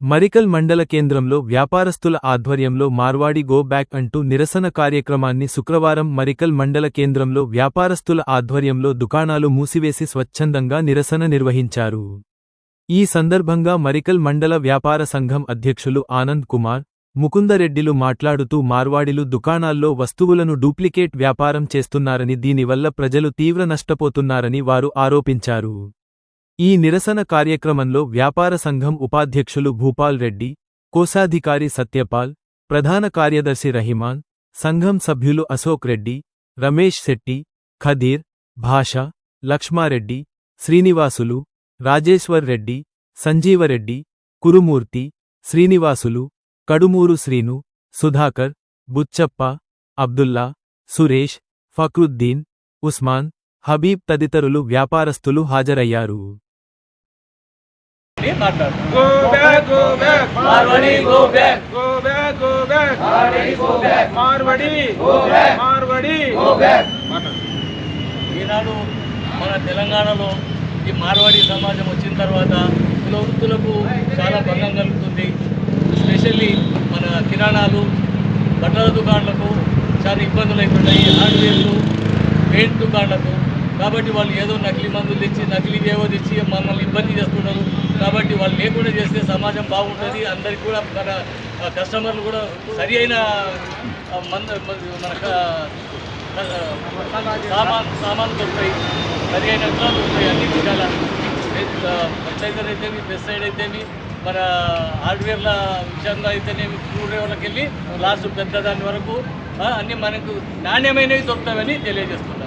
మరికల్ మండల కేంద్రంలో వ్యాపారస్తుల ఆధ్వర్యంలో మార్వాడి గో బ్యాక్ అంటూ నిరసన కార్యక్రమాన్ని శుక్రవారం మరికల్ మండల కేంద్రంలో వ్యాపారస్తుల ఆధ్వర్యంలో దుకాణాలు మూసివేసి స్వచ్ఛందంగా నిరసన నిర్వహించారు. ఈ సందర్భంగా మరికల్ మండల వ్యాపార సంఘం అధ్యక్షులు ఆనంద్ కుమార్ ముకుందరెడ్డిలు మాట్లాడుతూ మార్వాడిలు దుకాణాల్లో వస్తువులను డూప్లికేట్ వ్యాపారం చేస్తున్నారని దీనివల్ల ప్రజలు తీవ్ర నష్టపోతున్నారని వారు ఆరోపించారు. ఈ నిరసన కార్యక్రమంలో వ్యాపార సంఘం ఉపాధ్యక్షులు భూపాల్ రెడ్డి కోశాధికారి సత్యపాల్ ప్రధాన కార్యదర్శి రహిమాన్ సంఘం సభ్యులు అశోక్ రెడ్డి రమేష్ శెట్టి ఖదీర్ భాష లక్ష్మారెడ్డి శ్రీనివాసులు రాజేశ్వర్ రెడ్డి సంజీవరెడ్డి కురుమూర్తి శ్రీనివాసులు కడుమూరు శ్రీను సుధాకర్ బుచ్చప్ప అబ్దుల్లా సురేష్ ఫక్రుద్దీన్ ఉస్మాన్ హబీబ్ తదితరులు వ్యాపారస్తులు హాజరయ్యారు. ఈనాడు మన తెలంగాణలో ఈ మార్వాడి సమాజం వచ్చిన తర్వాత కుల వృత్తులకు చాలా భంగం కలుగుతుంది. స్పెషల్లీ మన కిరాణాలు బట్టల దుకాణాలకు చాలా ఇబ్బందులు అవుతున్నాయి హార్డ్వేర్లు పెయింట్ దుకాణాలకు. కాబట్టి వాళ్ళు ఏదో నకిలీ మందులు తెచ్చి నకిలీ ఏవో తెచ్చి చేస్తున్నారు కాబట్టి వాళ్ళు లేకుండా చేస్తే సమాజం బాగుంటుంది. అందరికి కూడా మన కస్టమర్లు కూడా సరి అయిన ఆ, మన సామాన్ సామాన్ దొరుకుతాయి. సరి అయిన దొరుకుతాయి అన్ని విషయాల ఫర్టిలైజర్ అయితేమి పెస్టిసైడ్ అయితేమి మన హార్డ్వేర్ల విషయంలో అయితేనేమి స్క్రూ వెళ్ళి లాస్ట్ పెద్ద దాని వరకు అన్నీ మనకు నాణ్యమైనవి దొరుకుతాయని తెలియజేస్తున్నాం.